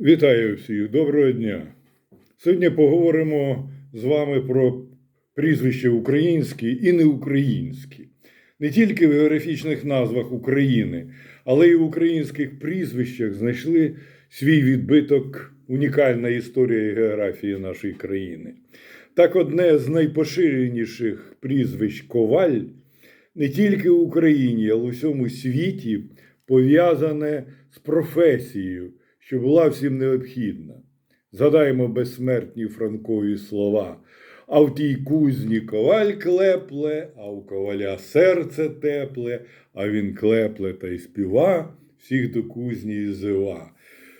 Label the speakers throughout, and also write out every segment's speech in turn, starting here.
Speaker 1: Вітаю всіх, доброго дня. Сьогодні поговоримо з вами про прізвища українські і неукраїнські. Не тільки в географічних назвах України, але й в українських прізвищах знайшли свій відбиток унікальна історія і географії нашої країни. Так, одне з найпоширеніших прізвищ Коваль не тільки в Україні, але й у всьому світі пов'язане з професією, що була всім необхідна. Згадаємо безсмертні франкові слова. А в тій кузні коваль клепле, а у коваля серце тепле, а він клепле та й співа, всіх до кузні і зива.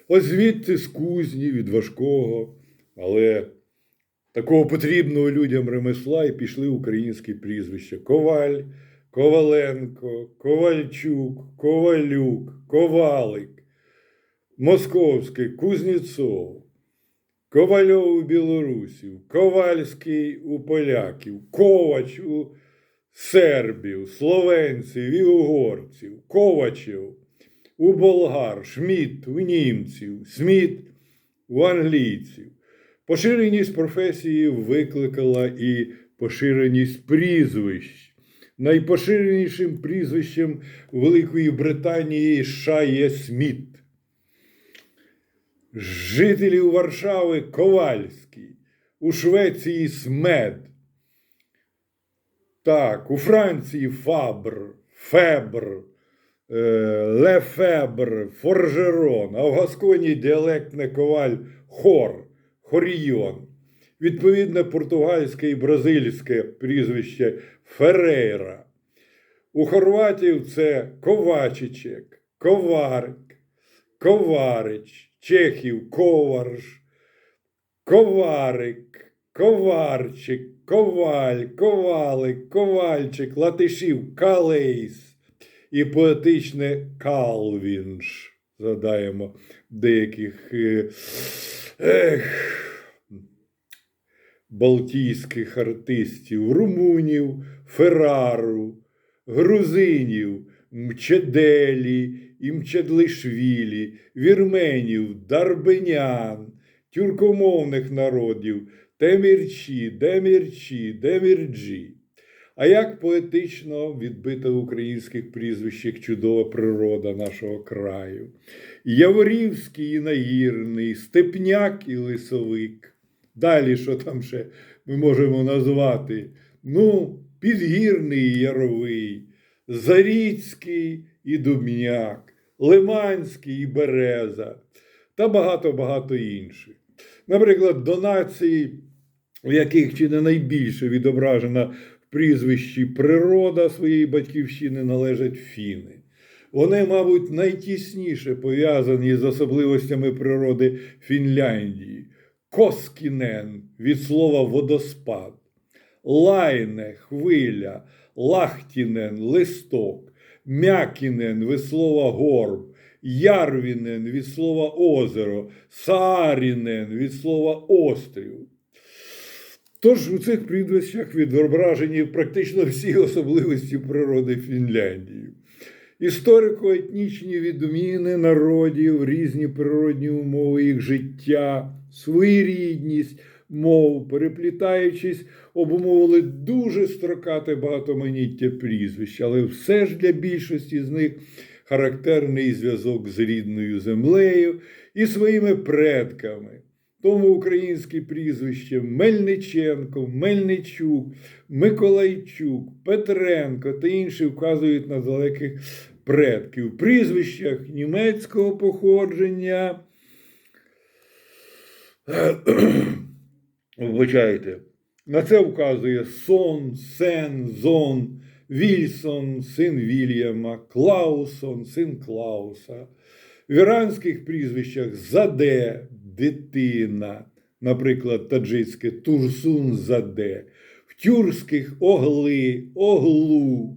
Speaker 1: Ось звідти з кузні від важкого, але такого потрібного людям ремесла і пішли українські прізвища Коваль, Коваленко, Ковальчук, Ковалюк, Ковалик, Московський, Кузнєцов, Ковальов у білорусів, Ковальський у поляків, Ковач у сербів, словенців і угорців, Ковачев у болгар, Шміт у німців, Сміт у англійців. Поширеність професії викликала і поширеність прізвищ. Найпоширенішим прізвищем Великої Британії США є Сміт. Жителів Варшави Ковальський, у Швеції Смед. Так, у Франції Фабр, Фебр, е, Лефебр, Форжерон, а в Гасконі діалектне коваль Хор, Хорійон. Відповідне португальське і бразильське прізвище Ферейра. У хорватів це Ковачичек, Коварик, Коварич, Чехів Коварж, Коварик, Коварчик, Коваль, Ковалик, Ковальчик, Латишів Калейс і поетичне Калвінж. Задаємо деяких е, ех, балтійських артистів, румунів, Феррару, грузинів, Мчеделі і Мчедлишвілі, вірменів, дарбенян, тюркомовних народів, темірчі, демірчі, демірджі. А як поетично відбита в українських прізвищах чудова природа нашого краю. Яворівський і нагірний, степняк і лисовик. Далі, що там ще ми можемо назвати? Ну, підгірний яровий, Заріцький і Дубняк, Лиманський і Береза та багато-багато інших. Наприклад, до нації, в яких чи не найбільше відображена в прізвищі природа своєї батьківщини, належать фіни. Вони, мабуть, найтісніше пов'язані з особливостями природи Фінляндії. Коскінен від слова водоспад, лайне, хвиля, лахтінен, листок, мякінен від слова горб, ярвінен від слова озеро, саарінен від слова острів. Тож у цих прізвищах відображені практично всі особливості природи Фінляндії. Історико-етнічні відміни народів, різні природні умови їх життя, своєрідність мов, переплітаючись, обумовили дуже строкате багатоманіття прізвищ, але все ж для більшості з них характерний зв'язок з рідною землею і своїми предками. Тому українські прізвища Мельниченко, Мельничук, Миколайчук, Петренко та інші вказують на далеких предків. В прізвищах німецького походження. Вибачайте. На це вказує Сон, Сен, Зон, Вільсон, син Вільяма, Клаусон, син Клауса. В іранських прізвищах Заде, дитина, наприклад, таджицьке Турсун Заде, в тюркських Огли, Оглу,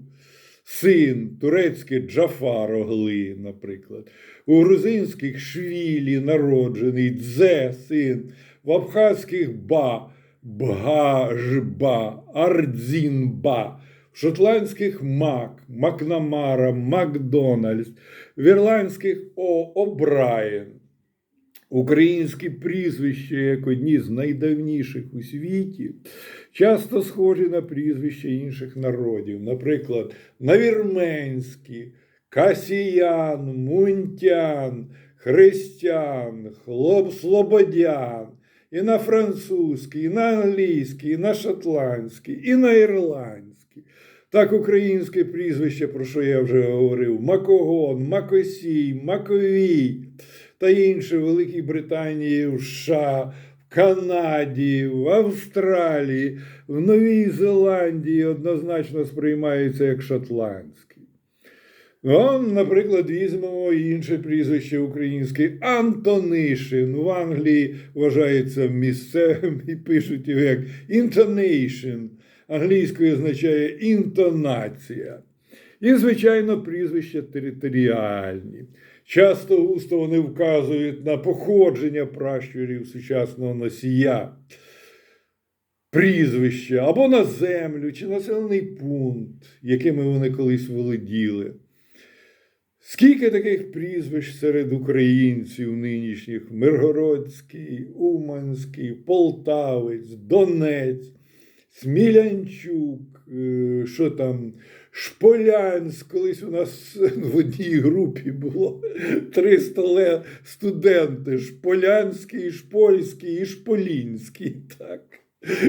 Speaker 1: син, турецьке Джафар Огли, наприклад, у грузинських Швілі народжений Дзе, син, в абхазьких Ба, Бгажба, Ардзінба, в шотландських Мак, Макнамара, Макдональдс, в ірландських О. О'Брайен. Українські прізвища, як одні з найдавніших у світі, часто схожі на прізвища інших народів. Наприклад, на вірменські, Касіян, Мунтян, Христян, Слободян, і на французький, і на англійський, і на шотландський, і на ірландський. Так, українське прізвище, про що я вже говорив: Макогон, Макосій, Маковій та інші в Великій Британії, в США, в Канаді, в Австралії, в Новій Зеландії однозначно сприймаються як шотландські. Ну, наприклад, візьмемо інше прізвище українське Антонишин. В Англії вважається місцевим і пишуть його як intonation. Англійською означає інтонація. І, звичайно, прізвища територіальні. Часто густо вони вказують на походження пращурів сучасного носія, прізвища або на землю чи населений пункт, якими вони колись володіли. Скільки таких прізвищ серед українців нинішніх: Миргородський, Уманський, Полтавець, Донець, Смілянчук, е, що там, Шполянськ, колись у нас в одній групі було 300 студенти: Шполянський, Шпольський і Шполінський. Так.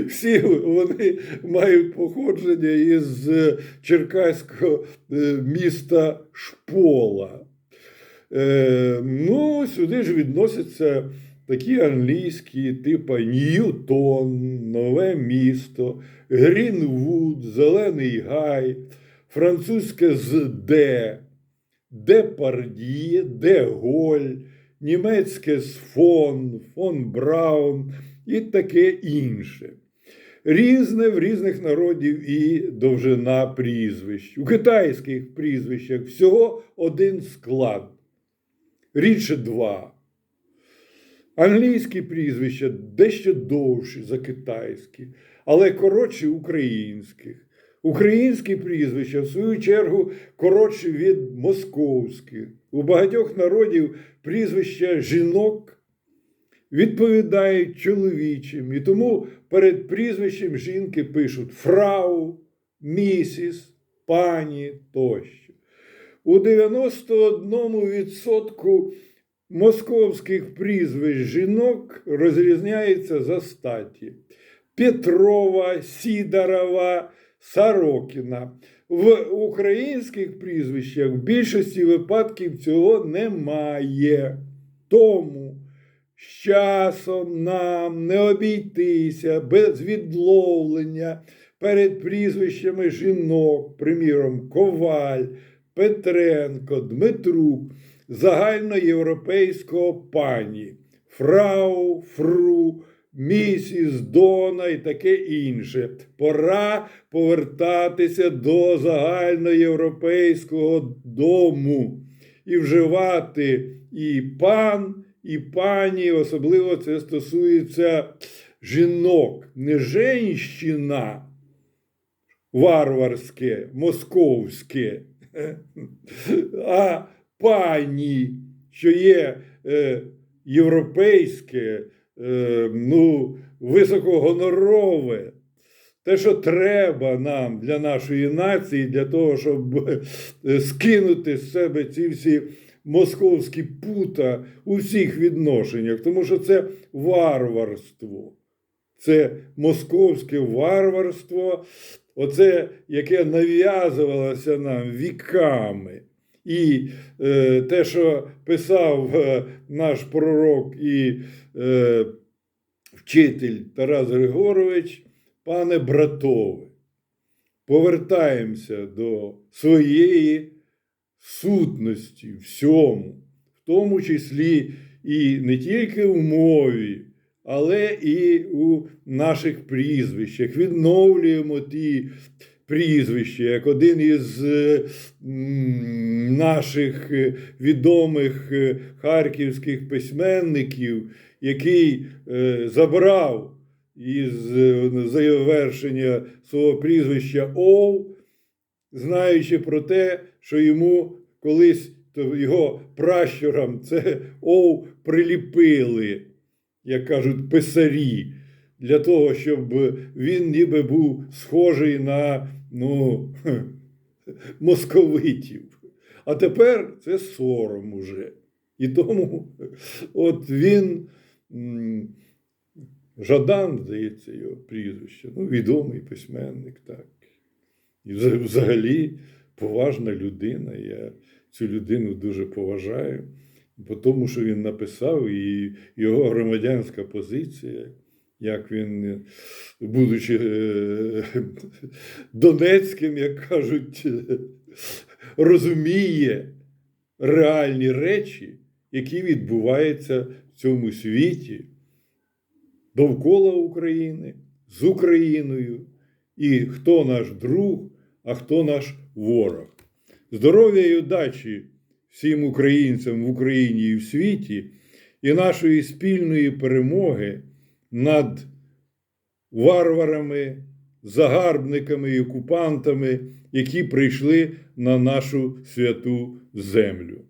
Speaker 1: Всі вони мають походження із е, черкаського е, міста Шпола. Е, ну, сюди ж відносяться такі англійські, типу Ньютон, Нове місто, Грінвуд, Зелений Гай, французьке з Де, Депардіє, Деголь, німецьке з фон, фон Браун і таке інше. Різне в різних народів і довжина прізвищ. У китайських прізвищах всього один склад, рідше два. Англійські прізвища дещо довші за китайські, але коротші українських. Українські прізвища, в свою чергу, коротші від московських. У багатьох народів прізвища жінок відповідають чоловічим, і тому перед прізвищем жінки пишуть фрау, місіс, пані тощо. У 91% московських прізвищ жінок розрізняється за статі. Петрова, Сідорова, Сорокіна. В українських прізвищах в більшості випадків цього немає. Тому з часом нам не обійтися без відловлення перед прізвищами жінок, приміром, Коваль, Петренко, Дмитрук, загальноєвропейського пані, фрау, фру, місіс, дона і таке інше. Пора повертатися до загальноєвропейського дому і вживати і пан, і пані, особливо це стосується жінок, не женщина варварське, московське, а пані, що є е, європейське, е, ну, високогонорове. Те, що треба нам для нашої нації, для того, щоб е, скинути з себе ці всі московські пута у всіх відношеннях, тому що це варварство. Це московське варварство, оце, яке нав'язувалося нам віками. І е, те, що писав е, наш пророк і е, вчитель Тарас Григорович, пане братове, повертаємося до своєї сутності всьому, в тому числі і не тільки в мові, але і у наших прізвищах. Відновлюємо ті прізвища, як один із е, наших е, відомих е, харківських письменників, який забрав із завершення свого прізвища Ов, знаючи про те, що йому колись то його пращурам це Ов приліпили, як кажуть, писарі, для того, щоб він ніби був схожий на ну, московитів. А тепер це сором уже. І тому от він, Жадан, здається, його прізвище, ну, відомий письменник, так. І взагалі поважна людина. Я цю людину дуже поважаю, по тому, що він написав, і його громадянська позиція, як він, будучи е, Донецьким, як кажуть, розуміє реальні речі, які відбуваються в цьому світі довкола України, з Україною, і хто наш друг, а хто наш ворог. Здоров'я і удачі всім українцям в Україні і в світі, і нашої спільної перемоги над варварами, загарбниками і окупантами, які прийшли на нашу святу землю.